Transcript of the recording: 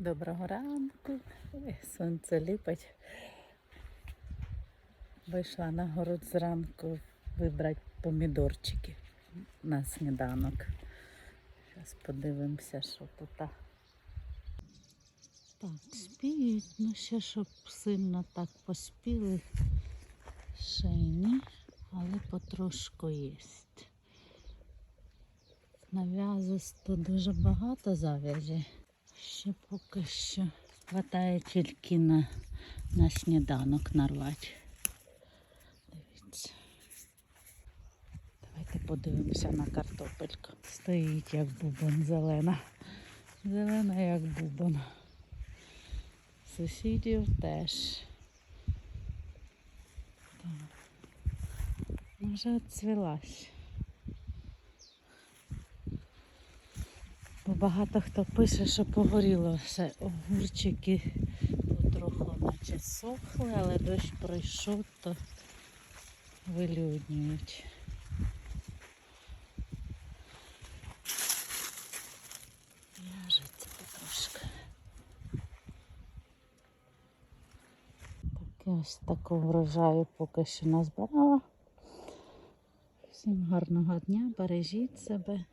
Доброго ранку. Сонце ліпить. Вийшла на город зранку вибрати помідорчики на сніданок. Зараз подивимося, що тут. Так, спіють, ну ще щоб сильно так поспіли. Ще й ні, але потрошку є. Нав'язисто дуже багато зав'язі. Ще поки що хватає тільки на, на сніданок нарвати. Дивіться. Давайте подивимося на картопельку. Стоїть як бубон зелена. Зелена як бубон. Сусідів теж. Так. Може, відцвілась. Бо багато хто пише, що погоріло все. Огурчики потроху наче сохли, але дощ пройшов, то вилюднюють. В'яжеться потрошки. Таке ось такого врожаю поки що назбирала. Всім гарного дня, бережіть себе.